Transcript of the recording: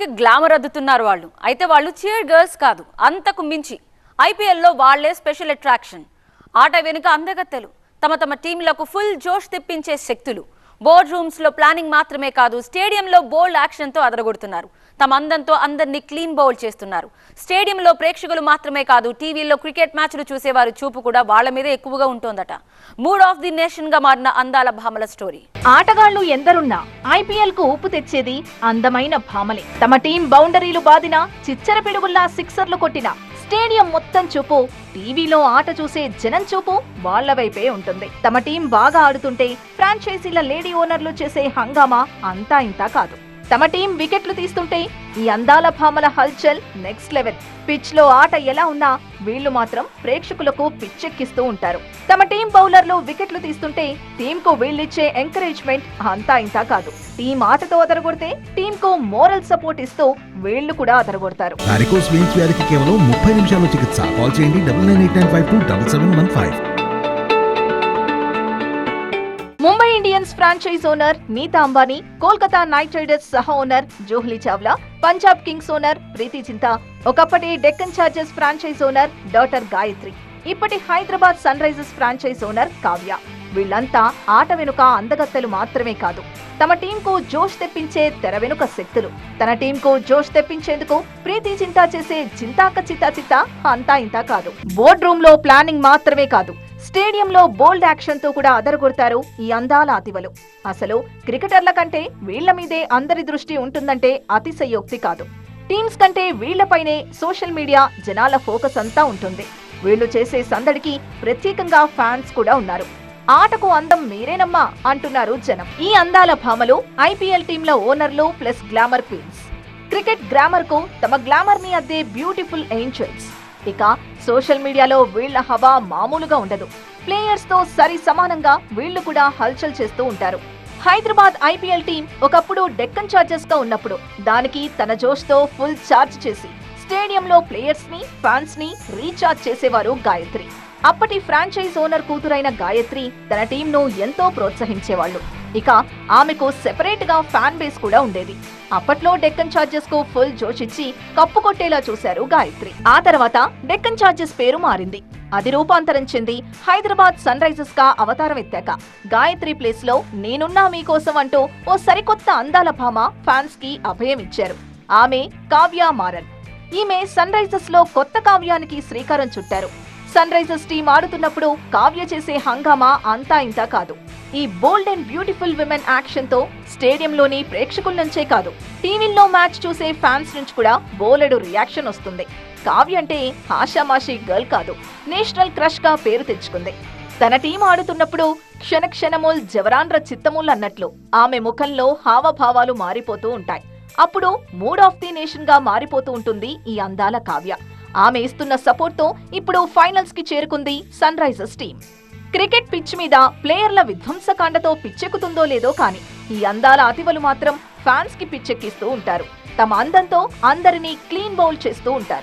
కి గ్లామర్ అద్దుతున్నారు వాళ్ళు. అయితే వాళ్ళు చీర్ గర్ల్స్ కాదు అంతకు మించి. ఐపీఎల్లో వాళ్ళే స్పెషల్ అట్రాక్షన్ ఆట వెనుక అందగత్తెలు. తమ తమ టీంలకు ఫుల్ జోష్ తెప్పించే శక్తులు. బోర్డ్ రూమ్స్లో ప్లానింగ్ మాత్రమే కాదు స్టేడియంలో బోల్డ్ యాక్షన్తో అదరగొడుతున్నారు. తమ అందంతో అందరినీ క్లీన్ బౌల్ చేస్తున్నారు. స్టేడియంలో ప్రేక్షకులు మాత్రమే కాదు టీవీల్లో క్రికెట్ మ్యాచ్లు చూసేవారు చూపు కూడా వాళ్ళ మీద ఎక్కువగా ఉంటోందట. మూడ్ ఆఫ్ ది నేషన్గా మారిన అందాల భామల స్టోరీ. ఆటగాళ్ళు ఎందరున్నా ఐపీఎల్కు ఊపు తెచ్చేది అందమైన భామలే. తమ టీం బౌండరీలు బాదిన చిచ్చర పిడుగుల్లా సిక్సర్లు కొట్టిన స్టేడియం మొత్తం చూపు టీవీలో ఆట చూసే జనం చూపు వాళ్ళ వైపే ఉంటుంది. తమ టీం బాగా ఆడుతుంటే ఫ్రాంచైజీల లేడీ ఓనర్లు చేసే హంగామా అంతా ఇంతా కాదు. తమ టీం వికెట్లు తీస్తుంటే ఈ అందాల భామల హల్చల్ నెక్స్ట్ లెవెల్ పిచ్లో ఆట ఎలా ఉన్నా వీళ్ళు మాత్రం ప్రేక్షకులకు పిచ్చెక్కిస్తూ ఉంటారు. తమ టీం బౌలర్లు వికెట్లు తీస్తుంటే టీం కు వీళ్ళిచ్చే ఎంకరేజ్మెంట్ అంతా ఇంతా కాదు. టీం ఆటతో అదరగొడితే టీం కు మోరల్ సపోర్ట్ ఇస్తూ వీళ్ళు కూడా అదరగొడతారు. కేవలం ముప్పై చికిత్స. కాల్ చేయండి Mumbai Indians franchise owner Nita Ambani Kolkata Knight Riders సహ owner Juhi Chawla Punjab Kings owner Preity Zinta ఒకప్పటి Deccan Chargers franchise owner daughter Gayatri ఇప్పటి Hyderabad Sunrisers franchise owner Kavya. వీళ్ళంతా ఆట వెనుక అందగత్తెలు మాత్రమే కాదు. తమ టీంకు జోష్ తెప్పించే తెర వెనుక శక్తులు. తన టీంకు జోష్ తెప్పించేందుకు ప్రీతి చింతా చేసే చింతాక చిత్తా చిత్త అంతా ఇంతా కాదు. బోర్డ్ రూమ్లో ప్లానింగ్ మాత్రమే కాదు. స్టేడియంలో బోల్డ్ యాక్షన్తో కూడా అదరగొడతారు ఈ అందాల అతివలు. అసలు క్రికెటర్ల కంటే వీళ్ళ మీదే అందరి దృష్టి ఉంటుందంటే అతిశయోక్తి కాదు. టీమ్స్ కంటే వీళ్ళపైనే సోషల్ మీడియా జనాల ఫోకస్ అంతా ఉంటుంది. వీళ్ళు చేసే సందడికి ప్రత్యేకంగా ఫ్యాన్స్ కూడా ఉన్నారు. ఆటకు అందం మీరేనమ్మా అంటున్నారు జనం. ఈ అందాల భామలు ఐపీఎల్ టీంల ఓనర్లు ప్లస్ గ్లామర్ క్వీన్స్. క్రికెట్ గ్రామర్కు తమ గ్లామర్ని అద్దే బ్యూటిఫుల్ ఏంజల్స్. ఇక సోషల్ మీడియాలో వీళ్ళ హవా మామూలుగా ఉండదు. ప్లేయర్స్తో సరి సమానంగా వీళ్ళు కూడా హల్చల్ చేస్తూ ఉంటారు. హైదరాబాద్ ఐపీఎల్ టీం ఒకప్పుడు డెక్కన్ చార్జర్స్గా ఉన్నప్పుడు దానికి తన జోష్తో ఫుల్ చార్జ్ చేసి స్టేడియంలో ప్లేయర్స్ని ఫ్యాన్స్ని రీఛార్జ్ చేసేవారు గాయత్రి. అప్పటి ఫ్రాంచైజ్ ఓనర్ కూతురైన గాయత్రి తన టీంను ఎంతో ప్రోత్సహించేవాళ్ళు. ఇక ఆమెకు సెపరేట్గా ఫ్యాన్ బేస్ కూడా ఉండేది. అప్పట్లో డెక్కన్ చార్జెస్కు ఫుల్ జోషిచ్చి కప్పు కొట్టేలా చూశారు గాయత్రి. ఆ తర్వాత డెక్కన్ చార్జెస్ పేరు మారింది. అది రూపాంతరం చెంది హైదరాబాద్ సన్ రైజర్స్గా అవతారం ఎత్తాక. గాయత్రి ప్లేస్లో నేనున్నా మీకోసం అంటూ ఓ సరికొత్త అందాల భామ ఫ్యాన్స్కి అభయం ఇచ్చారు. ఆమె కావ్య మారన్. ఈమె సన్ రైజర్స్లో కొత్త కావ్యానికి శ్రీకారం చుట్టారు. సన్ రైజర్స్ టీం ఆడుతున్నప్పుడు కావ్య చేసే హంగామా అంతా ఇంతా కాదు. ఈ బోల్డ్ అండ్ బ్యూటిఫుల్ విమెన్ యాక్షన్తో స్టేడియంలోని ప్రేక్షకుల నుంచే కాదు టీవీల్లో మ్యాచ్ చూసే ఫ్యాన్స్ నుంచి కూడా బోలెడు రియాక్షన్ వస్తుంది. కావ్య అంటే ఆషామాషి గర్ల్ కాదు నేషనల్ క్రష్గా పేరు తెచ్చుకుంది. తన టీం ఆడుతున్నప్పుడు క్షణక్షణముల్ జవరాండ్ర చిత్తముల్ అన్నట్లు ఆమె ముఖంలో హావభావాలు మారిపోతూ ఉంటాయి. అప్పుడు మూడ్ ఆఫ్ ది నేషన్గా మారిపోతూ ఉంటుంది ఈ అందాల కావ్య. ఆమె ఇస్తున్న సపోర్ట్తో ఇప్పుడు ఫైనల్స్కి చేరుకుంది sun Risers team. Cricket pitch మీద ప్లేయర్ల విధ్వంసకాండతో పిచ్చెక్కుతుందో లేదో కానీ ఈ అందాల అతివలు మాత్రం ఫ్యాన్స్కి పిచ్చెక్కిస్తూ ఉంటారు. తమ అందంతో అందరినీ క్లీన్ బౌల్ చేస్తూ ఉంటారు.